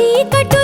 చీకటు